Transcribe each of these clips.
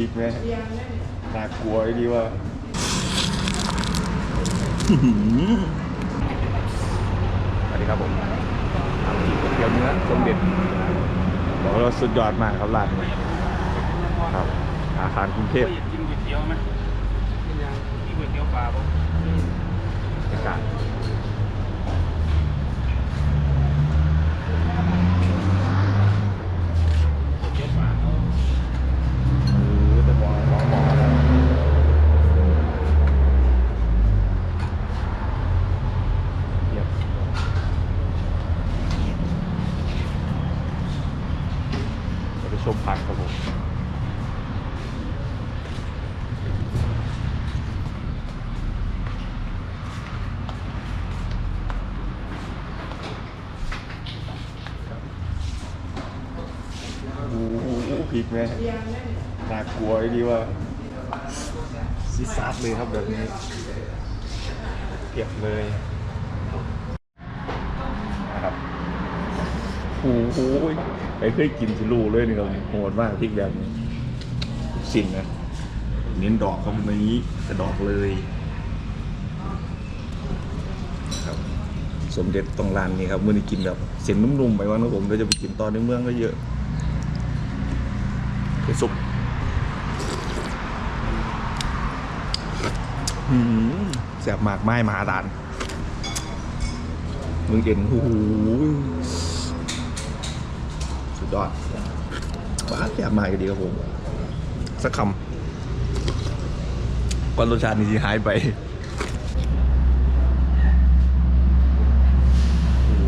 พริกไหมน่ากลัวไอ้ดีว่าสวัสดีครับผมทำกินก๋วยเตี๋ยวเนื้อสมเด็จบอกว่าสุดยอดมากครับร้านนี้ครับ อาคารกรุงเทพอยากกินก๋วยเตี๋ยวไหมกินยังกินก๋วยเตี๋ยวปลาป่ะบรรยากาศมือจะมองมองมองแล้วเยี่ยมเราไปชมผักครับผม โอ้โหพริกไหมน่ากลัวดีว่าซิซัดเลยครับแบบนี้เก็บเลยนะครับโอ้โหไอ้เคยกินสิลูเลยนี่ครับโหดมากพริกแบบนี้สิ่งนะเน้นดอกครับนี้แต่ดอกเลยครับสมเด็จตรงร้านนี้ครับเมื่อนี้กินแบบเส้นนุ่มๆไปวันครับผมเราจะไปกินตอนในเมืองก็เยอะ คือซุปหืมแสบมากไม้มหาดานมึงเห็นโอ้โหสุดยอดบ้าแสบมากก็ดีครับผม สักคำก่อนรสชาตินี้สิหายไปโอ้โห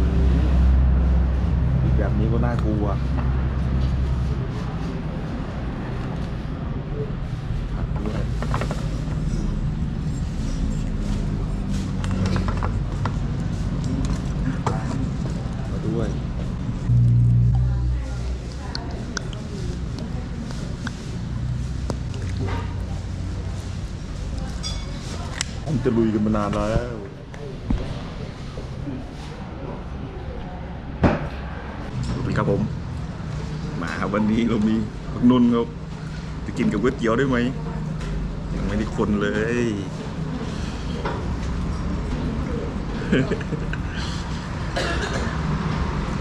อีกแบบนี้ก็น่ากลัว จะลุยกันมานานแล้วสวัสดีครับผม มาบวันนี้เรามีผักนุ่นครับ จะกินกับก๋วยเตี๋ยวได้ไหม ยังไม่ได้คนเลย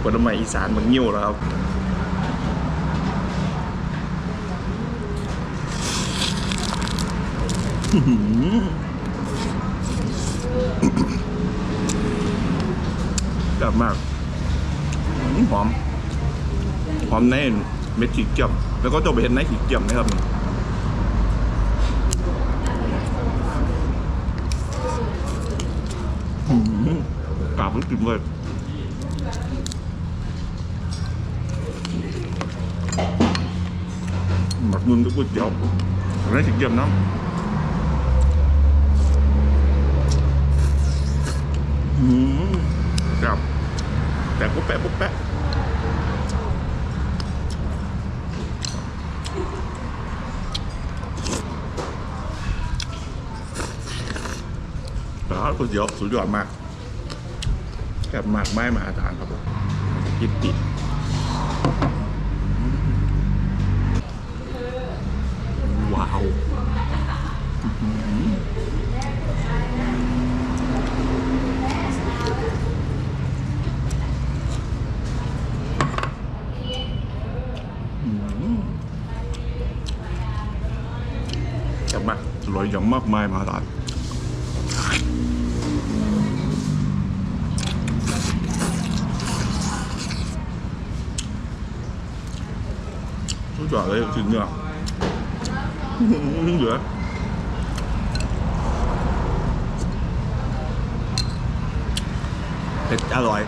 วันใหม่อีสานมันเงี้ยวแล้วครับอื้ อหือกลับมากอื้อหอม หอมในเม็ดขีดเกียมแล้วก็จะไปเห็นในขีดเกียมนะครับกราบรู้สึกเลยหมักนุ่นก็ก๋วยเตี๋ยวในขีดเกี่ยมน้ำอืม แต่ปุ๊บแปะปุ๊บแปะร้านก๋วยเตี๋ยวสุดยอดมากแกบหมากไม้มหาทานครับผมยิบติดว้าวอื้อหืออื้อหือ แกบมากอร่อยอย่างมากมายมหาทานสุดยอดเลยจริงเนี่ยเหลือเผ็ดอร่อย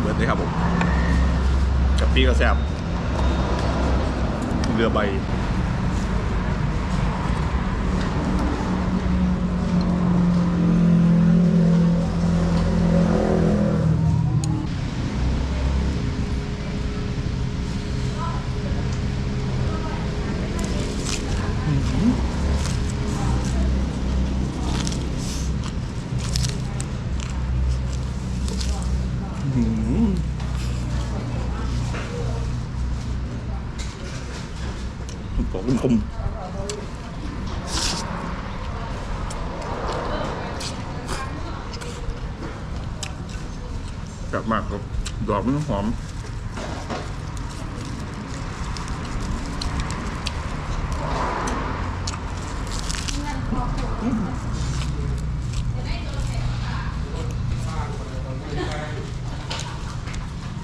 เบิร์ดเลยครับผม กับปีกระแซบเรือใบ อื้อหือ คมกลับมากครับดอกมันหอม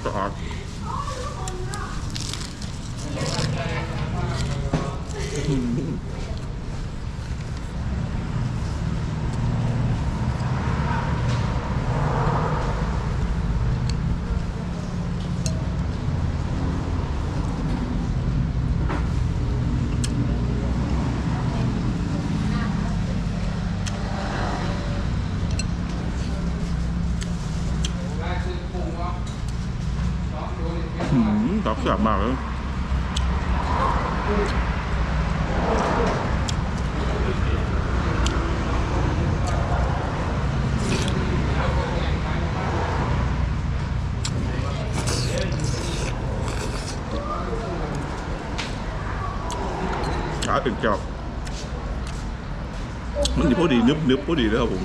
สะอาด อืมดอกแซ่บมากเลยขาเป็นจอบมันดี พอดีนึบนึบพอดีเลยครับผม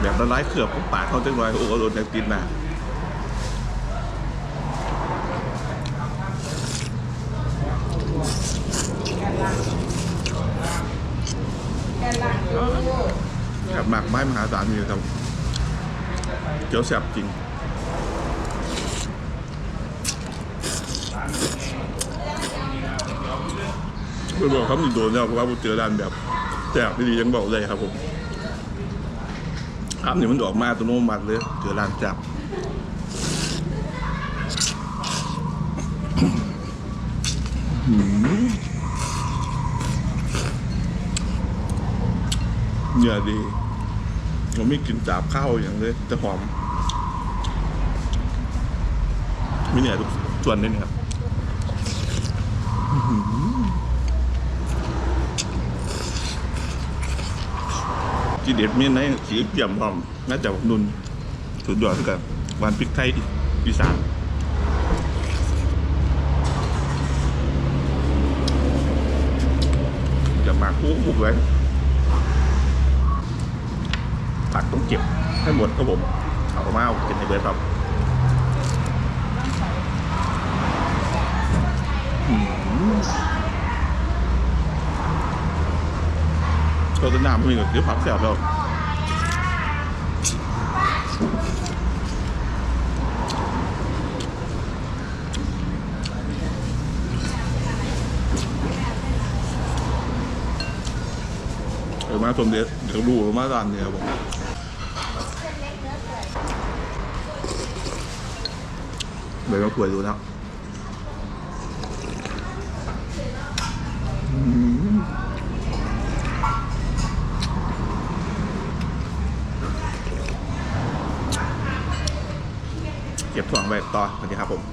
แบบละลายเครือบผมปาดเข้าจังเลยโอ้โหโดนแดงตินหนาครับหมากไม้มหาศาลมีครับเจียวแสบจริงเพื่อนบอกเขามีโดนแล้วเพราะว่าผมเจอร้านแบบ แสบดีๆยังบอกเลยครับผมครับนี่มันออกมาตัวโนมัติเลยเจอร้านแสบเนื้อดีผมไม่กินจาบข้าวอย่างเลยจะหอมมีเนื้อทุกส่วนเลยนะครับ จีเด็ดมียนสีเปี่ยมหอมน่าจะนุนสุดยอดกันหวานพริกไทยอีสานจะมาคู่บุกเลยผักต้องเก็บให้หมดครับผมเอามาเอากินในเบิร์ดครับอื มโฆษณาไม่มีหรอกเดี๋ยวผักแสบแล้วเดี๋ยวมาชมเดี๋ยวเดี๋ยวดูมาร้านเนี่ยครับผมเดี๋ยวเราคุยดูนะอืม เก็บถ่วงไว้ต่อสวัสดีครับผม